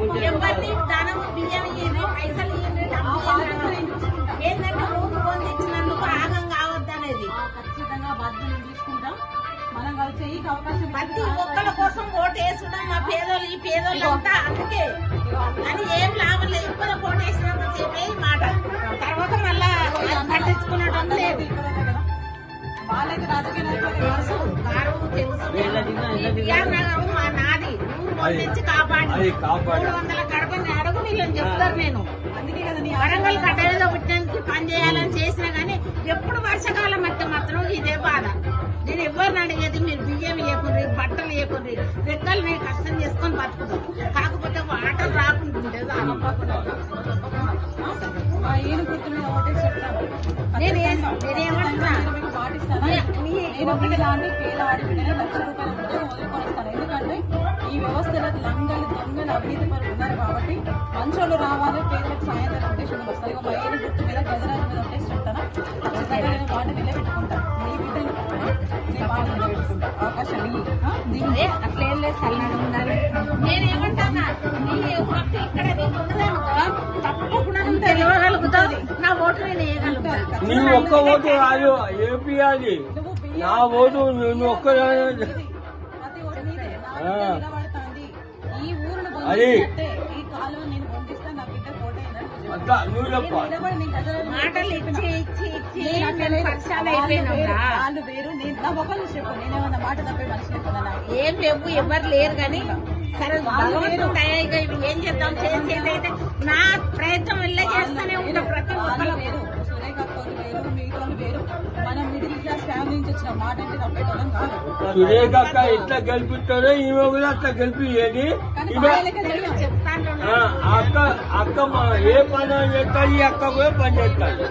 ఎవరిని బియ్యం ఇయ్యండి పైసలు ఇయ్యండి. ఏంటంటే తెచ్చినందుకు ఆగం ఆ, ఖచ్చితంగా బాధ్యత నేను తీసుకుంటాం. మనం కలిసి ఈ అవకాశం ప్రతి ఒక్కళ్ళ కోసం ఓటు వేసుకుంటాం మా పేదోళ్ళు ఈ పేదోళ్ళు అంతా అందుకే. అని ఏం లాభం లేదు. ఇప్పుడు ఓటు వేసినంత సేపే మాట. తర్వాత మళ్ళా పట్టించుకున్నట్టు లేదు. వాళ్ళైతే రాజకీయ నాయకులు తెలుసు. కారు తెలుసు పండించి కాపాడి. మూడు వందల గడపని అడుగు వీళ్ళని చెప్తారు నేను. అందుకే కదా నీ వరంగల్ కట్టేదో పుట్టినందుకు పని చేయాలని చేసినా గానీ ఎప్పుడు వర్షాకాలం వస్తే మాత్రం ఇదే బాధ. నేను ఎవరిని అడిగేది? మీరు బియ్యం ఇవ్వకుండ్రి బట్టలు ఇవ్వకుండ్రి రెక్కలు నేను కష్టం చేసుకొని బతుకుతాం కాకపోతే వాటర్ రాకుంటుంటే ఏం- నేనేమంటున్నా? అవినీతి పరులు ఉన్నారు కాబట్టి మంచోళ్ళు రావాలి పేదలకు సాయం చేయాలి ఉద్దేశం వస్తాయి ఒక ఏను గుర్తు మీద గజరాజు మీద ఉద్దేశం చెప్తాను? ఖచ్చితంగా నేను మాట నిలబెట్టుకుంటాను నీ బిడ్డలు నీ మాట నిలబెట్టుకుంటా. అవకాశం ఏ, అట్లేం లేదు చల్లగా ఉండాలి నేనేమంటానా నీ భక్తి ఇక్కడ నీకు తప్పకుండా నువ్వు తెలియగలుగుతావు నా ఓటు నేను వేయగలుగుతాను నీ ఒక్క ఓటు రాదు ఏపీ అది నువ్వు నా ఓటు నేను ఒక్క అది. నువ్వు చెప్పు. మాటలు ఇచ్చి ఇచ్చి ఇచ్చి వాళ్ళు వేరు, నేను నా చెప్పు. నేనేమన్నా మాట తప్పే మనిషి ఏం లేవు ఎవరు లేరు కానీ సరే భగవంతుడు ఏం చేద్దాం చేసేది అయితే నా ప్రయత్నం వెళ్ళే చేస్తూనే ఉంటాం. మనం మిడిల్ క్లాస్ ఫ్యామిలీ నుంచి వచ్చిన మాట అంటే తప్పేటోళ్ళం కాదు. సురేఖ అక్క ఎట్లా గెలిపిస్తారో ఈమె కూడా అట్లా ఆ, అక్క అక్క మా ఏ పని చేస్తుంది ఈ అక్క కూడా పని చేస్తుంది